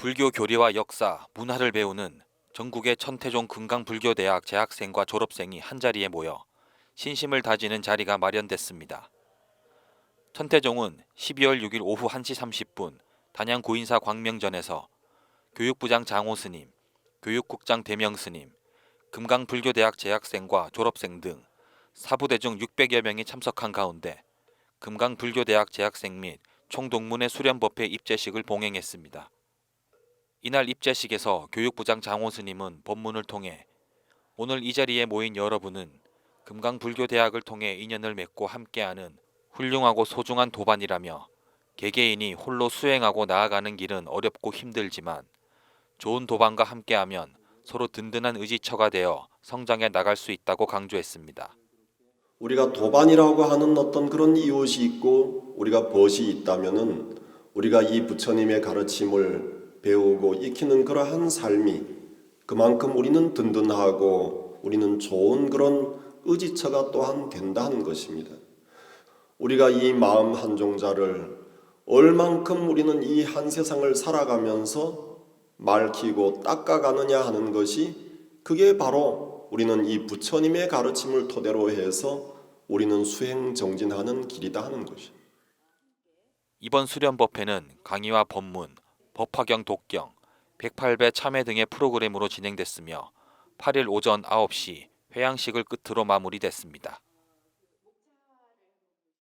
불교 교리와 역사, 문화를 배우는 전국의 천태종 금강불교대학 재학생과 졸업생이 한자리에 모여 신심을 다지는 자리가 마련됐습니다. 천태종은 12월 6일 오후 1시 30분 단양 고인사 광명전에서 교육부장 장호 스님, 교육국장 대명 스님, 금강불교대학 재학생과 졸업생 등 사부대중 600여 명이 참석한 가운데 금강불교대학 재학생 및 총동문회 수련법회 입제식을 봉행했습니다. 이날 입제식에서 교육부장 장호 스님은 법문을 통해 오늘 이 자리에 모인 여러분은 금강불교대학을 통해 인연을 맺고 함께하는 훌륭하고 소중한 도반이라며 개개인이 홀로 수행하고 나아가는 길은 어렵고 힘들지만 좋은 도반과 함께하면 서로 든든한 의지처가 되어 성장해 나갈 수 있다고 강조했습니다. 우리가 도반이라고 하는 어떤 그런 이웃이 있고 우리가 벗이 있다면은 우리가 이 부처님의 가르침을 배우고 익히는 그러한 삶이 그만큼 우리는 든든하고 우리는 좋은 그런 의지처가 또한 된다는 것입니다. 우리가 이 마음 한 종자를 얼만큼 우리는 이 한 세상을 살아가면서 맑히고 닦아가느냐 하는 것이 그게 바로 우리는 이 부처님의 가르침을 토대로 해서 우리는 수행 정진하는 길이다 하는 것이. 이번 수련법회는 강의와 법문, 법화경 독경, 108배 참회 등의 프로그램으로 진행됐으며 8일 오전 9시 회양식을 끝으로 마무리됐습니다.